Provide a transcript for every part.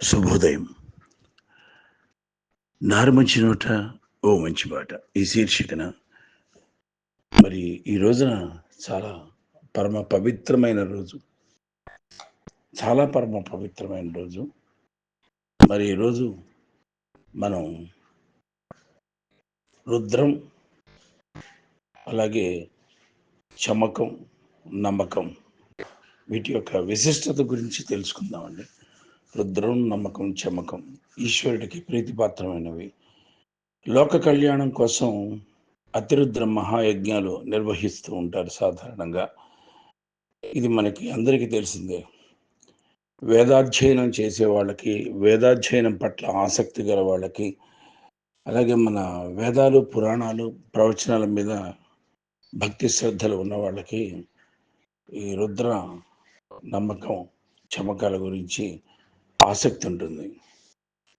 శుభోదయం. నారు మంచి నోట ఓ మంచి బాట. ఈ శీర్షికన మరి ఈ రోజున చాలా పరమ పవిత్రమైన రోజు. చాలా పరమ పవిత్రమైన రోజు. మరి ఈరోజు మనం రుద్రం అలాగే చమకం నమ్మకం వీటి యొక్క విశిష్టత గురించి తెలుసుకుందామండి. రుద్రం నమ్మకం చమకం. ఈశ్వరుడికి ప్రీతిపాత్రమైనవి. లోక కళ్యాణం కోసం అతిరుద్ర మహాయజ్ఞాలు నిర్వహిస్తూ ఉంటారు సాధారణంగా. ఇది మనకి అందరికీ తెలిసిందే. వేదాధ్యయనం చేసే వాళ్ళకి వేదాధ్యయనం పట్ల ఆసక్తి గల వాళ్ళకి అలాగే మన వేదాలు పురాణాలు ప్రవచనాల మీద భక్తి శ్రద్ధలు ఉన్న వాళ్ళకి ఈ రుద్ర నమ్మకం చమకాల గురించి ఆసక్తి ఉంటుంది.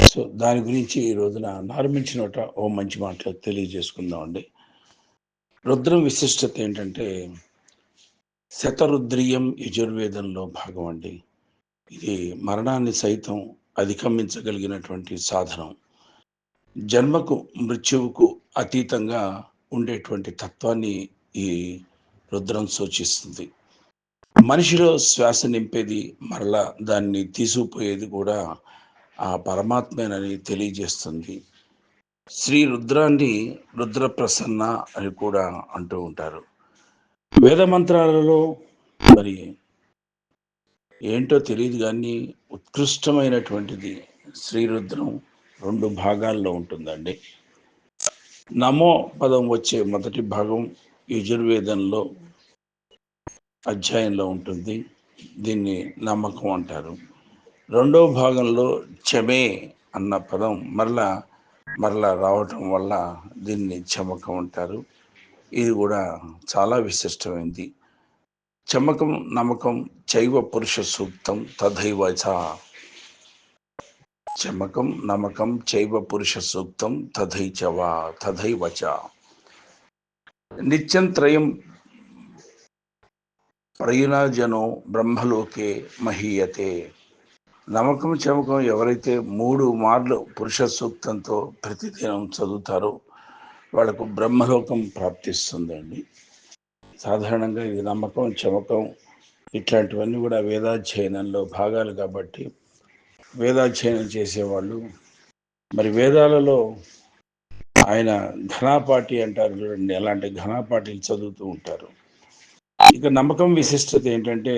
సో దాని గురించి ఈ రోజున నార్మించినట ఓ మంచి మాటలు తెలియజేసుకుందామండి. రుద్రం విశిష్టత ఏంటంటే శతరుద్రియం యజుర్వేదంలో భాగం అండి ఇది మరణాన్ని సైతం అధిగమించగలిగినటువంటి సాధనం. జన్మకు మృత్యువుకు అతీతంగా ఉండేటువంటి తత్వాన్ని ఈ రుద్రం సూచిస్తుంది. మనిషిలో శ్వాస నింపేది మరలా దాన్ని తీసుకుపోయేది కూడా ఆ పరమాత్మేనని తెలియజేస్తుంది. శ్రీ రుద్రాన్ని రుద్ర ప్రసన్న అని కూడా అంటూ ఉంటారు. వేద మంత్రాలలో మరి ఏంటో తెలియదు కానీ ఉత్కృష్టమైనటువంటిది శ్రీరుద్రం రెండు భాగాల్లో ఉంటుందండి. నమో పదం వచ్చే మొదటి భాగం యజుర్వేదంలో అధ్యాయంలో ఉంటుంది. దీన్ని నమ్మకం అంటారు. రెండో భాగంలో చెమే అన్న పదం మరలా మరలా రావటం వల్ల దీన్ని చమకం అంటారు. ఇది కూడా చాలా విశిష్టమైంది. చమకం నమ్మకం చైవ పురుష సూక్తం తథైవ చ. చమకం నమ్మకం చైవ పురుష సూక్తం తథైచవా తథైవచ నిత్యం త్రయం ప్రయునాజనో బ్రహ్మలోకే మహీయతే. నమ్మకం చమకం ఎవరైతే మూడు మార్లు పురుష సూక్తంతో ప్రతిదినం చదువుతారో వాళ్ళకు బ్రహ్మలోకం ప్రాప్తిస్తుందండి. సాధారణంగా ఇది నమ్మకం చమకం ఇట్లాంటివన్నీ కూడా వేదాధ్యయనంలో భాగాలు కాబట్టి వేదాధ్యయనం చేసేవాళ్ళు. మరి వేదాలలో ఆయన ఘనాపాటి అంటారు చూడండి అలాంటి ఘనాపాటిలు చదువుతూ ఉంటారు. ఇక నమ్మకం విశిష్టత ఏంటంటే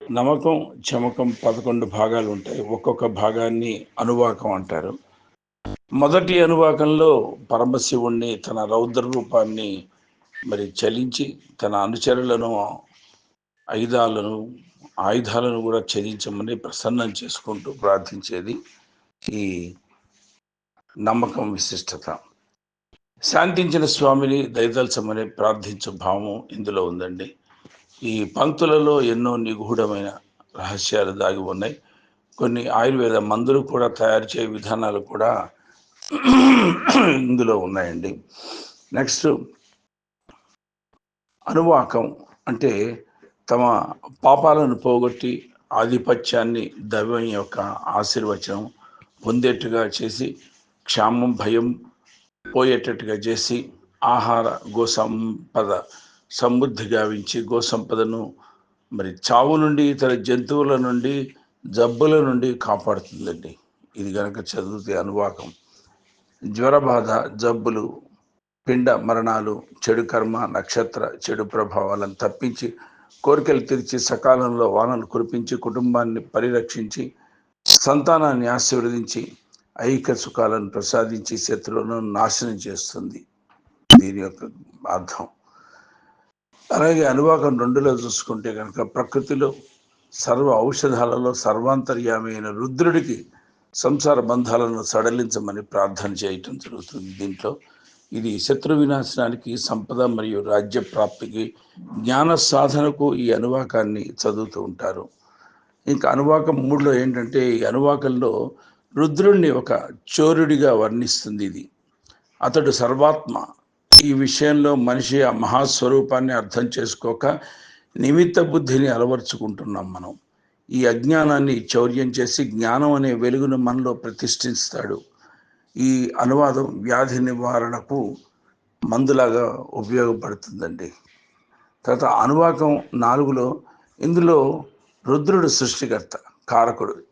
నమ్మకం చమకం పదకొండు భాగాలు ఉంటాయి. ఒక్కొక్క భాగాన్ని అనువాకం అంటారు. మొదటి అనువాకంలో పరమశివుణ్ణి తన రౌద్ర రూపాన్ని మరి చలించి తన అనుచరులను ఆయుధాలను ఆయుధాలను కూడా చలించమని ప్రసన్నం చేసుకుంటూ ప్రార్థించేది ఈ నమ్మకం విశిష్టత. శాంతించిన స్వామిని దయదల్చమని ప్రార్థించు భావం ఇందులో ఉందండి. ఈ పంక్తులలో ఎన్నో నిగూఢమైన రహస్యాలు దాగి ఉన్నాయి. కొన్ని ఆయుర్వేద మందులు కూడా తయారు చేయ విధానాలు కూడా ఇందులో ఉన్నాయండి. నెక్స్ట్ అనువాకం అంటే తమ పాపాలను పోగొట్టి ఆధిపత్యాన్ని దైవం యొక్క ఆశీర్వచనం పొందేట్టుగా చేసి క్షామం భయం పోయేటట్టుగా చేసి ఆహార గోసంపద సమృద్ధి గావించి గోసంపదను మరి చావు నుండి ఇతర జంతువుల నుండి జబ్బుల నుండి కాపాడుతుందండి. ఇది కనుక చదివితే అనువాకం. జ్వరబాధ జబ్బులు పిండ మరణాలు చెడు కర్మ నక్షత్ర చెడు ప్రభావాలను తప్పించి కోరికలు తీర్చి సకాలంలో వానలు కురిపించి కుటుంబాన్ని పరిరక్షించి సంతానాన్ని ఆశీర్వదించి ఐక్య సుఖాలను ప్రసాదించి శత్రువులను నాశనం చేస్తుంది. దీని యొక్క అర్థం. అలాగే అనువాకం రెండులో చూసుకుంటే కనుక ప్రకృతిలో సర్వ ఔషధాలలో సర్వాంతర్యామి అయిన రుద్రుడికి సంసార బంధాలను సడలించమని ప్రార్థన చేయటం జరుగుతుంది. దీంట్లో ఇది శత్రు వినాశనానికి సంపద మరియు రాజ్య ప్రాప్తికి జ్ఞాన సాధనకు ఈ అనువాకాన్ని చదువుతూ ఉంటారు. ఇంకా అనువాకం మూడులో ఏంటంటే ఈ అనువాకంలో రుద్రుణ్ణి ఒక చోరుడిగా వర్ణిస్తుంది ఇది. అతడు సర్వాత్మ. ఈ విషయంలో మనిషి ఆ మహాస్వరూపాన్ని అర్థం చేసుకోక నిమిత్త బుద్ధిని అలవర్చుకుంటున్నాం మనం. ఈ అజ్ఞానాన్ని చౌర్యం చేసి జ్ఞానం అనే వెలుగును మనలో ప్రతిష్ఠిస్తాడు. ఈ అనువాదం వ్యాధి నివారణకు మందులాగా ఉపయోగపడుతుందండి. తర్వాత అనువాకం నాలుగులో ఇందులో రుద్రుడు సృష్టికర్త కారకుడు.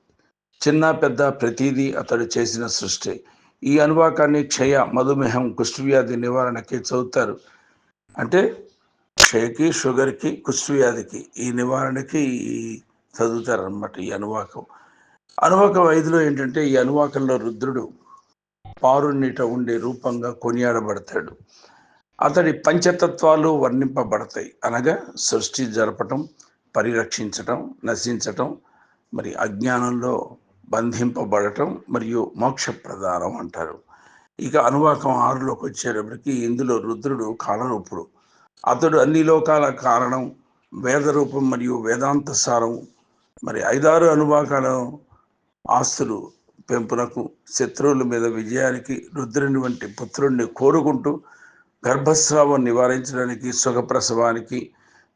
చిన్న పెద్ద ప్రతిదీ అతడు చేసిన సృష్టి. ఈ అనువాకాన్ని క్షయ మధుమేహం కుష్ఠవ్యాధి నివారణకి చదువుతారు. అంటే క్షయకి షుగర్కి కుష్ఠవ్యాధికి ఈ నివారణకి చదువుతారనమాట ఈ అనువాకం. అనువాకం ఐదులో ఏంటంటే ఈ అనువాకంలో రుద్రుడు పారుణ్ణిట ఉండే రూపంగా కొనియాడబడతాడు. అతడి పంచతత్వాలు వర్ణింపబడతాయి. అనగా సృష్టి జరపటం పరిరక్షించటం నశించటం మరి అజ్ఞానంలో బంధింపబడటం మరియు మోక్ష ప్రదానం అంటారు. ఇక అనువాకం ఆరులోకి వచ్చేటప్పటికి ఇందులో రుద్రుడు కాలరూపుడు. అతడు అన్ని లోకాల కారణం వేద రూపం మరియు వేదాంత సారం మరి ఐదారు అనువాకాల ఆస్తులు పెంపునకు శత్రువుల మీద విజయానికి రుద్రుని వంటి పుత్రుణ్ణి కోరుకుంటూ గర్భస్రావం నివారించడానికి సుఖప్రసవానికి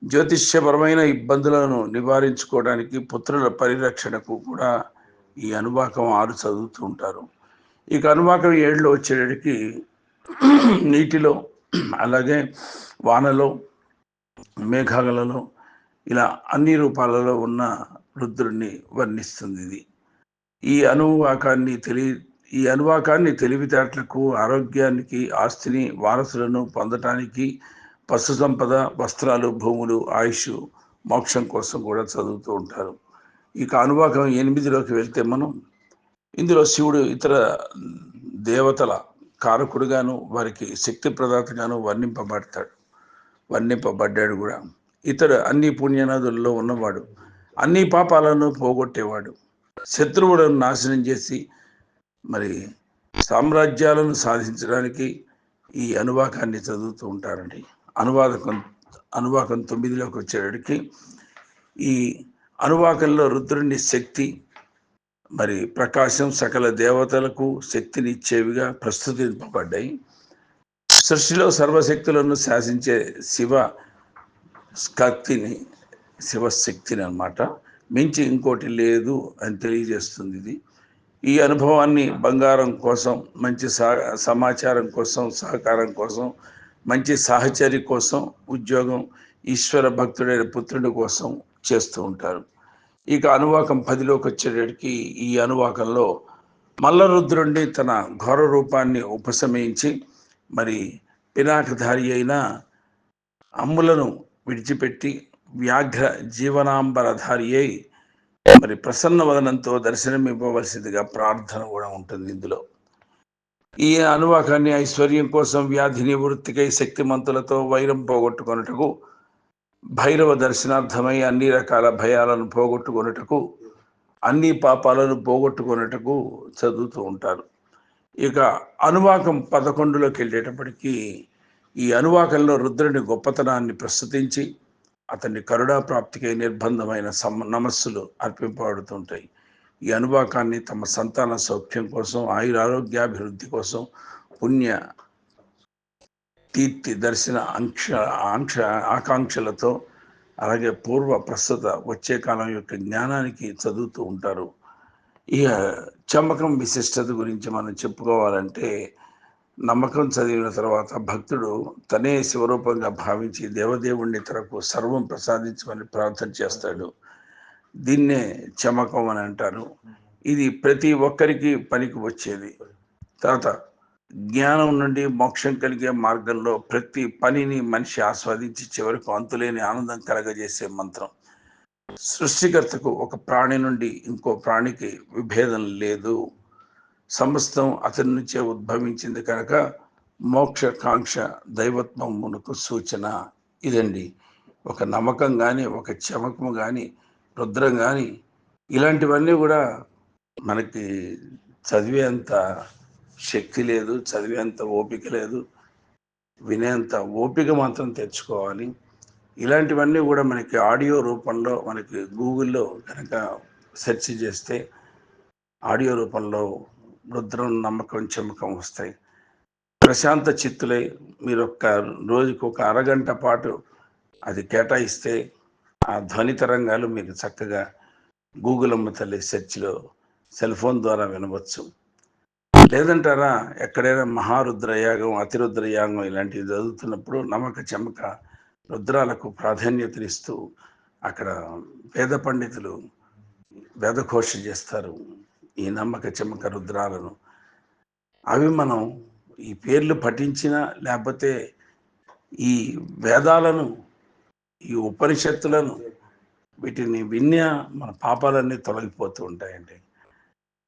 జ్యోతిష్యపరమైన ఇబ్బందులను నివారించుకోవడానికి పుత్రుల పరిరక్షణకు కూడా ఈ అనువాకం ఆరు చదువుతూ ఉంటారు. ఇక అనువాకం ఏడులో వచ్చేటికి నీటిలో అలాగే వానలో మేఘాలలో ఇలా అన్ని రూపాలలో ఉన్న రుద్రుడిని వర్ణిస్తుంది ఇది. ఈ అనువాకాన్ని తెలి ఈ అనువాకాన్ని తెలివితేటలకు ఆరోగ్యానికి ఆస్తిని వారసులను పొందటానికి పశు సంపద వస్త్రాలు భూములు ఆయుష్ మోక్షం కోసం కూడా చదువుతూ ఉంటారు. ఇక అనువాకం ఎనిమిదిలోకి వెళ్తే మనం ఇందులో శివుడు ఇతర దేవతల కారకుడుగాను వారికి శక్తి ప్రదాతగాను వర్ణింపబడతాడు. వర్ణింపబడ్డాడు కూడా. ఇతడు అన్ని పుణ్యనదుల్లో ఉన్నవాడు. అన్ని పాపాలను పోగొట్టేవాడు. శత్రువులను నాశనం చేసి మరి సామ్రాజ్యాలను సాధించడానికి ఈ అనువాకాన్ని చదువుతూ ఉంటారండి. అనువాదకం అనువాకం తొమ్మిదిలోకి వచ్చేటికి ఈ అనువాకంలో రుద్రుని శక్తి మరి ప్రకాశం సకల దేవతలకు శక్తిని ఇచ్చేవిగా ప్రస్తుతింపబడ్డాయి. సృష్టిలో సర్వశక్తులను శాసించే శివ శక్తిని శివశక్తిని అన్నమాట మించి ఇంకోటి లేదు అని తెలియజేస్తుంది ఇది. ఈ అనుభవాన్ని బంగారం కోసం మంచి సా సమాచారం కోసం సహకారం కోసం మంచి సాహచర్య కోసం ఉద్యోగం ఈశ్వర భక్తుడైన పుత్రుడి కోసం చేస్తూ ఉంటారు. ఇక అనువాకం పదిలోకి వచ్చేటడికి ఈ అనువాకంలో మల్లరుద్రుణ్ణి తన ఘోర రూపాన్ని ఉపశమించి మరి పినాకధారి అయిన అమ్ములను విడిచిపెట్టి వ్యాఘ్ర జీవనాంబరధారి అయి మరి ప్రసన్న వదనంతో దర్శనం ఇవ్వవలసిందిగా ప్రార్థన కూడా ఉంటుంది ఇందులో. ఈ అనువాకాన్ని ఐశ్వర్యం కోసం వ్యాధి నివృత్తికై శక్తిమంతులతో వైరం పోగొట్టుకొనుటకు భైరవ దర్శనార్థమై అన్ని రకాల భయాలను పోగొట్టుకొనుటకు అన్ని పాపాలను పోగొట్టుకొనుటకు చదువుతూ ఉంటారు. ఇక అనువాకం పదకొండులోకి వెళ్ళేటప్పటికీ ఈ అనువాకంలో రుద్రుని గొప్పతనాన్ని ప్రస్తుతించి అతన్ని కరుణాప్రాప్తికై నిర్బంధమైన సమ నమస్సులు అర్పింపబడుతుంటాయి. ఈ అనువాకాన్ని తమ సంతాన సౌఖ్యం కోసం ఆయురారోగ్యాభివృద్ధి కోసం పుణ్య కీర్తి దర్శన ఆంక్ష ఆంక్ష ఆకాంక్షలతో అలాగే పూర్వ ప్రస్తుత వచ్చే కాలం యొక్క జ్ఞానానికి చదువుతూ ఉంటారు. ఇక చమ్మకం విశిష్టత గురించి మనం చెప్పుకోవాలంటే నమ్మకం చదివిన తర్వాత భక్తుడు తనే శివరూపంగా భావించి దేవదేవుణ్ణి తనకు సర్వం ప్రసాదించమని ప్రార్థన చేస్తాడు. దీన్నే చమకం అని అంటారు. ఇది ప్రతి ఒక్కరికి పనికి వచ్చేది. తర్వాత జ్ఞానం నుండి మోక్షం కలిగే మార్గంలో ప్రతి పనిని మనిషి ఆస్వాదించి చివరకు అంతులేని ఆనందం కలగజేసే మంత్రం. సృష్టికర్తకు ఒక ప్రాణి నుండి ఇంకో ప్రాణికి విభేదం లేదు. సమస్తం అతని నుంచే ఉద్భవించింది కనుక మోక్ష కాంక్ష దైవత్వం సూచన. ఇదండి. ఒక నమ్మకం కానీ ఒక చమకం కానీ రుద్రం కానీ ఇలాంటివన్నీ కూడా మనకి చదివేంత శక్తి లేదు చదివేంత ఓపిక లేదు వినేంత ఓపిక మాత్రం తెచ్చుకోవాలి. ఇలాంటివన్నీ కూడా మనకి ఆడియో రూపంలో మనకి గూగుల్లో కనుక సెర్చ్ చేస్తే ఆడియో రూపంలో రుద్రం నమ్మకం చెమ్మకం వస్తాయి. ప్రశాంత చిత్తులై మీరు ఒక్క రోజుకు ఒక అరగంట పాటు అది కేటాయిస్తే ఆ ధ్వని తరంగాలు మీకు చక్కగా గూగుల్ అమ్మ తల్లి సెర్చ్లో సెల్ ఫోన్ ద్వారా వినవచ్చు. లేదంటారా? ఎక్కడైనా మహారుద్రయాగం అతిరుద్రయాగం ఇలాంటివి చదువుతున్నప్పుడు నమ్మక చెమక రుద్రాలకు ప్రాధాన్యతనిస్తూ అక్కడ వేద పండితులు వేదఘోష చేస్తారు. ఈ నమ్మక చెమక రుద్రాలను. అవి మనం ఈ పేర్లు పఠించినా లేకపోతే ఈ వేదాలను ఈ ఉపనిషత్తులను వీటిని విన్నా మన పాపాలన్నీ తొలగిపోతూ ఉంటాయండి.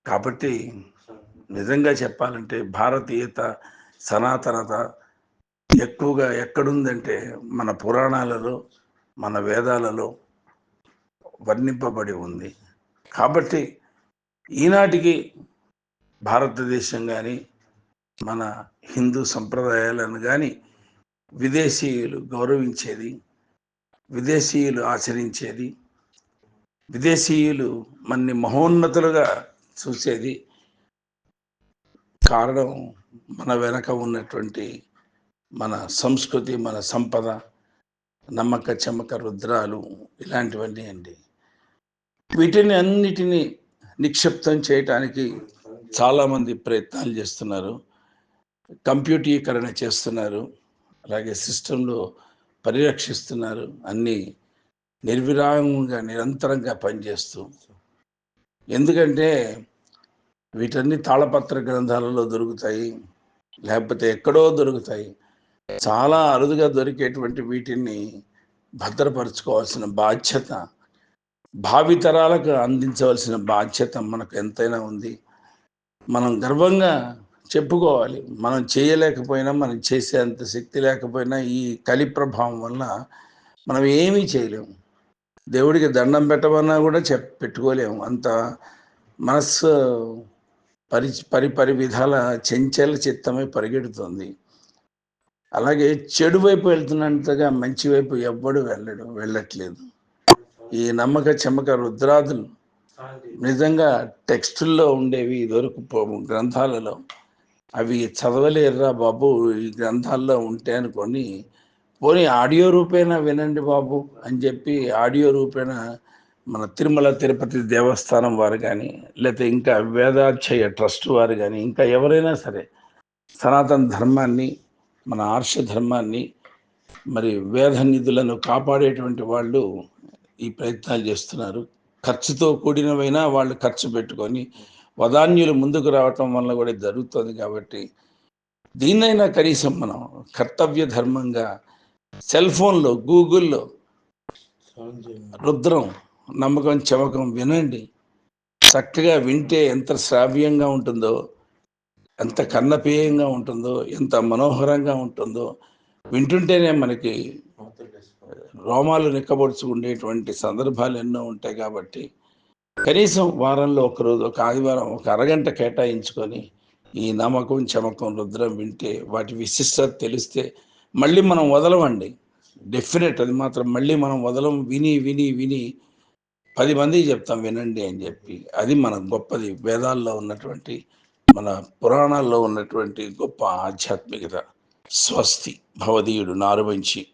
కాబట్టి నిజంగా చెప్పాలంటే భారతీయత సనాతనత ఎక్కువగా ఎక్కడుందంటే మన పురాణాలలో మన వేదాలలో వర్ణింపబడి ఉంది. కాబట్టి ఈనాటికి భారతదేశం కానీ మన హిందూ సంప్రదాయాలను కానీ విదేశీయులు గౌరవించేది విదేశీయులు ఆచరించేది విదేశీయులు మన్ని మహోన్నతులుగా చూసేది కారణం మన వెనక ఉన్నటువంటి మన సంస్కృతి మన సంపద నమ్మక చెమ్మక రుద్రాలు ఇలాంటివన్నీ అండి. వీటిని అన్నిటినీ నిక్షిప్తం చేయటానికి చాలామంది ప్రయత్నాలు చేస్తున్నారు. కంప్యూటీకరణ చేస్తున్నారు. అలాగే సిస్టంలో పరిరక్షిస్తున్నారు. అన్నీ నిర్విరామంగా నిరంతరంగా పనిచేస్తూ. ఎందుకంటే వీటన్ని తాళపత్ర గ్రంథాలలో దొరుకుతాయి లేకపోతే ఎక్కడో దొరుకుతాయి. చాలా అరుదుగా దొరికేటువంటి వీటిని భద్రపరచుకోవాల్సిన బాధ్యత భావితరాలకు అందించవలసిన బాధ్యత మనకు ఎంతైనా ఉంది. మనం గర్వంగా చెప్పుకోవాలి మనం చేయలేకపోయినా మనం చేసేంత శక్తి లేకపోయినా ఈ కలి ప్రభావం వల్ల మనం ఏమీ చేయలేము దేవుడికి దండం పెట్టమన్నా కూడా చెప్ పెట్టుకోలేము అంత మనస్సు పరి పరి పరి విధాల చెంచల చిత్తమై పరిగెడుతుంది. అలాగే చెడు వైపు వెళ్తున్నంతగా మంచి వైపు ఎవ్వడు వెళ్ళడు వెళ్ళట్లేదు. ఈ నమ్మక చెమ్మక రుద్రాదులు నిజంగా టెక్స్టుల్లో ఉండేవి ఇదివరకు గ్రంథాలలో. అవి చదవలేరురా బాబు ఈ గ్రంథాల్లో ఉంటే అనుకొని పోనీ ఆడియో రూపేణ వినండి బాబు అని చెప్పి ఆడియో రూపేణ మన తిరుమల తిరుపతి దేవస్థానం వారు కానీ లేకపోతే ఇంకా వేదాధ్యయ ట్రస్ట్ వారు కానీ ఇంకా ఎవరైనా సరే సనాతన ధర్మాన్ని మన ఆర్ష ధర్మాన్ని మరి వేద నిధులను కాపాడేటువంటి వాళ్ళు ఈ ప్రయత్నాలు చేస్తున్నారు. ఖర్చుతో కూడినవైనా వాళ్ళు ఖర్చు పెట్టుకొని వదాన్యులు ముందుకు రావటం వల్ల కూడా జరుగుతుంది కాబట్టి దీన్నైనా కనీసం మనం కర్తవ్య ధర్మంగా సెల్ ఫోన్లో గూగుల్లో రుద్రం నమ్మకం చమకం వినండి. చక్కగా వింటే ఎంత శ్రావ్యంగా ఉంటుందో ఎంత కన్నపేయంగా ఉంటుందో ఎంత మనోహరంగా ఉంటుందో వింటుంటేనే మనకి రోమాలు నిక్కబొడుచుకునేటువంటి సందర్భాలు ఎన్నో ఉంటాయి కాబట్టి కనీసం వారంలో ఒక రోజు ఒక ఆదివారం ఒక అరగంట కేటాయించుకొని ఈ నమ్మకం చమకం రుద్రం వింటే వాటి విశిష్టత తెలిస్తే మళ్ళీ మనం వదలమండి. డెఫినెట్ అది మాత్రం మళ్ళీ మనం వదలం విని విని విని పది మందికి చెప్తాం వినండి అని చెప్పి. అది మన గొప్పది. వేదాల్లో ఉన్నటువంటి మన పురాణాల్లో ఉన్నటువంటి గొప్ప ఆధ్యాత్మికత. స్వస్తి. భవదీయుడు నారువంచి